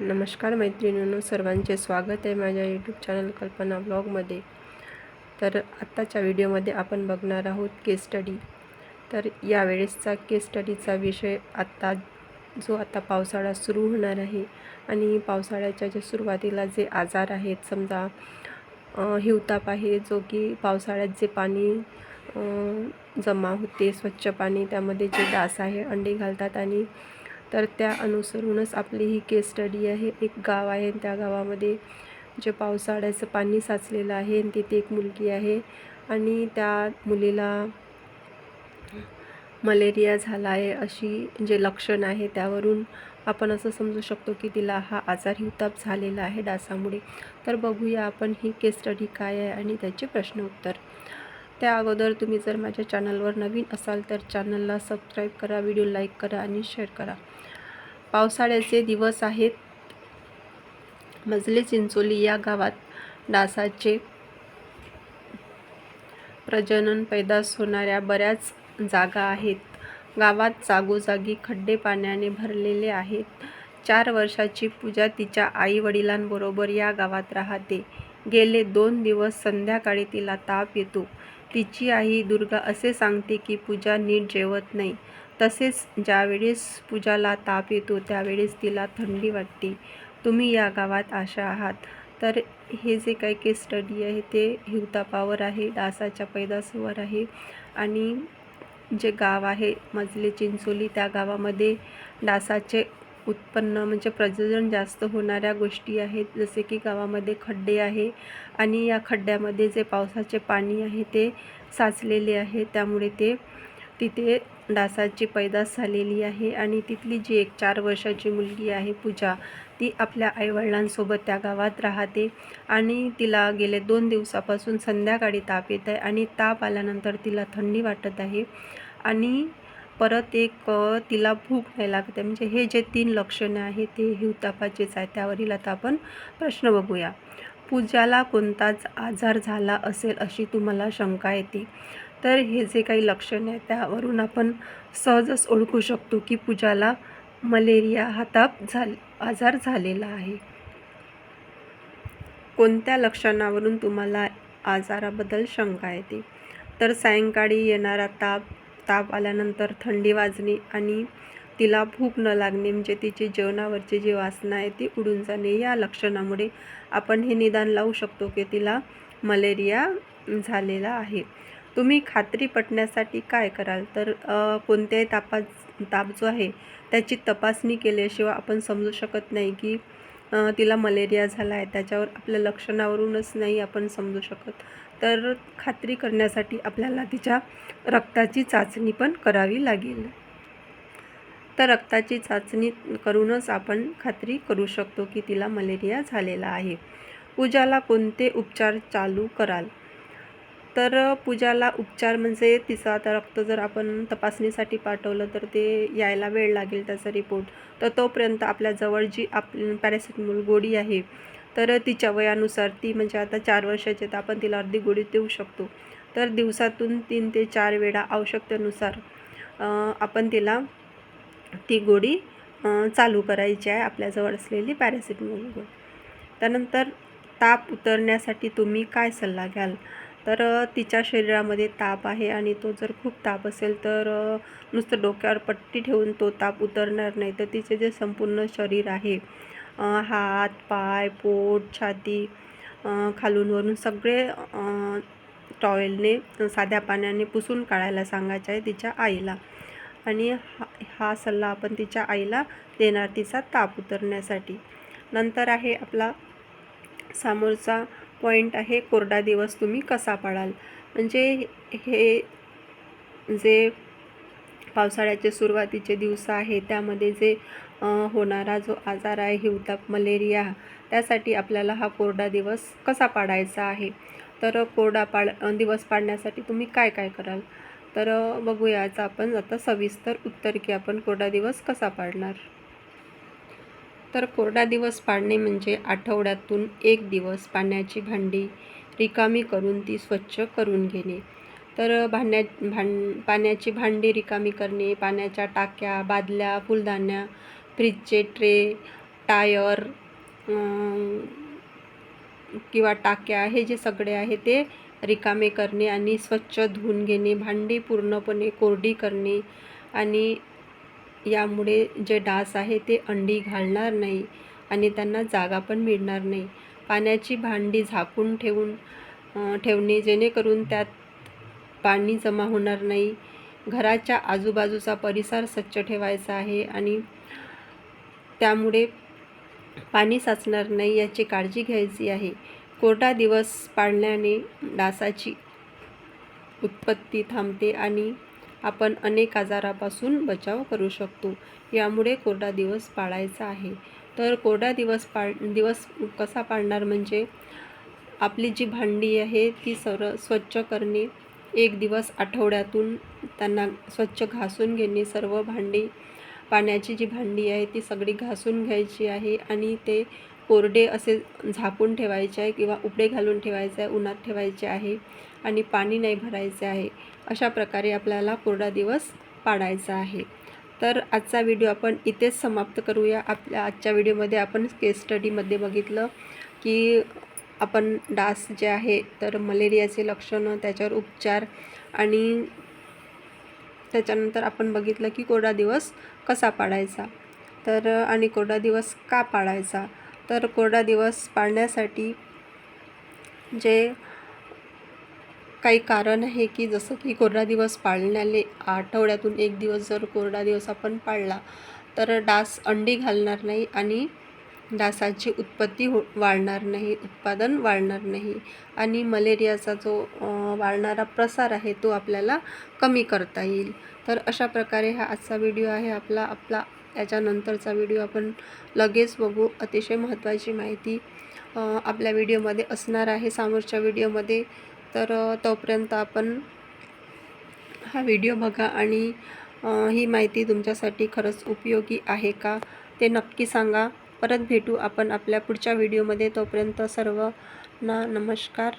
नमस्कार मैत्रिणींनो सर्वांचे स्वागत आहे माझ्या यूट्यूब चॅनल कल्पना ब्लॉगमध्ये तर आत्ताच्या व्हिडिओमध्ये आपण बघणार आहोत केस स्टडी तर यावेळेसचा केस स्टडीचा विषय आत्ता जो आता पावसाळा सुरू होणार आहे आणि पावसाळ्याच्या जे सुरुवातीला जे आजार आहेत समजा हिवताप आहे जो की पावसाळ्यात जे पाणी जमा होते स्वच्छ पाणी त्यामध्ये जे डास आहे अंडी घालतात आणि तर त्या अनुसरूनच आपली ही केस स्टडी आहे. एक गाव आहे आणि त्या गावामध्ये जे पावसाळ्याचं पाणी साचलेलं आहे आणि तिथे एक मुलगी आहे आणि त्या मुलीला मलेरिया झाला आहे अशी जे लक्षण आहे त्यावरून आपण असं समजू शकतो की तिला हा आजार हिवताप झालेला आहे डासामुळे. तर बघूया आपण ही केस स्टडी काय आहे आणि त्याचे प्रश्न उत्तर. त्या अगोदर तुम्ही जर माझ्या चॅनलवर नवीन असाल तर चॅनलला सबस्क्राईब करा व्हिडिओ लाईक करा आणि शेअर करा. पावसाळ्याचे दिवस आहेत. मजले चिंचोली या गावात डासाचे प्रजनन पैदास होणाऱ्या बऱ्याच जागा आहेत. गावात जागोजागी खड्डे पाण्याने भरलेले आहेत. चार वर्षाची पूजा तिच्या आईवडिलांबरोबर या गावात राहते. गेले दोन दिवस संध्याकाळी तिला ताप येतो. तिची आई दुर्गा असे सांगते की पूजा नीट जेवत नाही. तसेच ज्यावेळेस पूजाला ताप येतो त्यावेळेस तिला थंडी वाटते. तुम्ही या गावात आशा आहात. तर हे जे काही केस स्टडी आहे ते हिवतापावर आहे डासाच्या पैदासावर आहे. आणि जे गाव आहे मजले चिंचोली त्या गावामध्ये डासाचे उत्पन्न म्हणजे प्रजनन जास्त होणाऱ्या गोष्टी आहेत जसे की गावामध्ये खड्डे आहे आणि या खड्ड्यामध्ये जे पावसाचे पाणी आहे ते साचलेले आहे. त्यामुळे ते तिथे डासाची पैदास झालेली आहे आणि तिथली जी एक चार वर्षाची मुलगी आहे पूजा ती आपल्या आईवडिलांसोबत त्या गावात राहते आणि तिला गेले दोन दिवसापासून संध्याकाळी ताप येत आहे आणि ताप आल्यानंतर तिला थंडी वाटत आहे आणि परत एक तिला भूक नाही लागते. म्हणजे हे जे तीन लक्षणं आहेत ते हिवतापाचेच आहे त्यावरील आता आपण प्रश्न बघूया. पूजाला कोणताच आजार झाला असेल अशी तुम्हाला शंका येते. तर हे जे काही लक्षण आहे त्यावरून आपण सहजच ओळखू शकतो की पूजाला मलेरिया हा ताप झाल आजार झालेला आहे. कोणत्या लक्षणावरून तुम्हाला आजाराबद्दल शंका येते? तर सायंकाळी येणारा ताप ताप आल्यानंतर थंडी वाजणे आणि तिला भूक न लागणे म्हणजे तिची जेवणावरची जी वासना आहे ती उडून जाणे या लक्षणामुळे आपण हे निदान लावू शकतो की तिला मलेरिया झालेला आहे. तुम्ही खात्री पटण्यासाठी काय कराल? तर कोणत्याही तापा ताप जो आहे त्याची तपासणी केल्याशिवाय आपण समजू शकत नाही की तिला मलेरिया झाला आहे. त्याच्यावर आपल्या लक्षणावरूनच नाही आपण समजू शकत. तर खात्री करण्यासाठी आपल्याला तिच्या रक्ताची चाचणी पण करावी लागेल. तर रक्ताची चाचणी करूनच आपण खात्री करू शकतो की तिला मलेरिया झालेला आहे. पूजाला कोणते उपचार चालू कराल? तर पूजाला उपचार म्हणजे तिचं आता रक्त जर आपण तपासणीसाठी पाठवलं तर ते यायला वेळ लागेल त्याचा रिपोर्ट तर तोपर्यंत आपल्याजवळ जी आप पॅरासिटामॉल गोळी आहे तर तिच्या वयानुसार ती म्हणजे आता चार वर्षाची आहे तर आपण तिला अर्धी गोळी देऊ शकतो. तर दिवसातून तीन ते चार वेळा आवश्यकतेनुसार आपण तिला ती गोळी चालू करायची आहे आपल्याजवळ असलेली पॅरासिटामॉल गोळी. त्यानंतर ताप उतरण्यासाठी तुम्ही काय सल्ला घ्याल? तर तिच्या शरीरामध्ये ताप आहे आणि तो जर खूप ताप असेल तर नुसतं डोक्यावर पट्टी ठेवून तो ताप उतरणार नाही. तर तिचे जे संपूर्ण शरीर आहे हात पाय पोट छाती खालून वरून सगळे टॉयलने टॉवेलने साध्या पाण्याने पुसून काढायला सांगायचं आहे तिच्या आईला. आणि हा हा सल्ला आपण तिच्या आईला देणार तिचा ताप उतरण्यासाठी. नंतर आहे आपला समोरचा पॉईंट आहे कोरडा दिवस तुम्ही कसा पाळाल? म्हणजे हे जे पावसाळ्याचे सुरुवातीचे दिवस आहे त्यामध्ये जे होणारा जो आजार आहे हिवताप मलेरिया त्यासाठी आपल्याला हा कोरडा दिवस कसा पाडायचा आहे? तर कोरडा पाड दिवस पाडण्यासाठी तुम्ही काय काय कराल? तर बघूयाचं बघूया याचं आपण आता सविस्तर उत्तर की आपण कोरडा दिवस कसा पाडणार? तर कोरडा दिवस पाडणे म्हणजे आठवड्यातून एक दिवस पाण्याची भांडी रिकामी करून ती स्वच्छ करून घेणे. तर भांड्या भां पाण्याची भांडी रिकामी करणे पाण्याच्या टाक्या बादल्या फुलदाण्या फ्रीजचे ट्रे टायर किंवा टाक्या हे जे सगळे आहे ते रिकामे करणे आणि स्वच्छ धुवून घेणे भांडी पूर्णपणे कोरडी करणे आणि यामुळे जे डास आहे ते अंडी घालणार नाही आणि त्यांना जागा पण मिळणार नाही. पाण्याची भांडी झाकून ठेवून ठेवणे जेणेकरून त्यात पाणी जमा होणार नाही. घराच्या आजूबाजूचा परिसर स्वच्छ ठेवायचा आहे आणि त्यामुळे पाणी साचणार नाही याची काळजी घ्यायची आहे. कोरडा दिवस पाळल्याने डासाची उत्पत्ती थांबते आणि आपण अनेक आजारापासून बचाव करू शकतो. यामुळे कोरडा दिवस पाळायचा आहे. तर कोरडा दिवस पाळ दिवस कसा पाळणार म्हणजे आपली जी भांडी आहे ती सर स्वच्छ करणे एक दिवस आठवड्यातून त्यांना स्वच्छ घासून घेणे सर्व भांडी पाण्याची जी भांडी आहे ती सगळी घासून घ्यायची आहे आणि ते कोरडे असे झापून ठेवायचे आहे किंवा उपडे घालून ठेवायचे आहे उन्हात ठेवायचे आहे आणि पाणी नाही भरायचे आहे. अशा प्रकारे आपल्याला कोरडा दिवस पाडायचा आहे. तर आजचा व्हिडिओ आपण इथेच समाप्त करूया. आपल्या आजच्या व्हिडिओमध्ये आपण केस स्टडीमध्ये बघितलं की आपण डास जे आहे तर मलेरियाचे लक्षणं त्याच्यावर उपचार आणि त्याच्यानंतर आपण बघितलं की कोरडा दिवस कसा पाडायचा? तर आणि कोरडा दिवस का पाळायचा तर कोरडा दिवस पाळण्यासाठी जे काही कारण आहे की जसं की कोरडा दिवस पाळण्याले आठवड्यातून एक दिवस जर कोरडा दिवस आपण पाळला तर डास अंडी घालणार नाही आणि डासाची उत्पत्ती हो वाढणार नाही उत्पादन वाढणार नाही आणि मलेरियाचा जो वाढणारा प्रसार आहे तो आपल्याला कमी करता येईल. तर अशा प्रकारे हा आजचा व्हिडिओ आहे. आपला आपला याच्यानंतरचा व्हिडिओ आपण लगेच बघू. अतिशय महत्त्वाची माहिती आपल्या व्हिडिओमध्ये असणार आहे. समोरच्या व्हिडिओमध्ये तर तोपर्यंत आपण हा व्हिडिओ बघा आणि ही माहिती तुमच्यासाठी खरंच उपयोगी आहे का ते नक्की सांगा. परत भेटू आपण आपल्या पुढच्या व्हिडिओमध्ये. तोपर्यंत सर्वांना नमस्कार.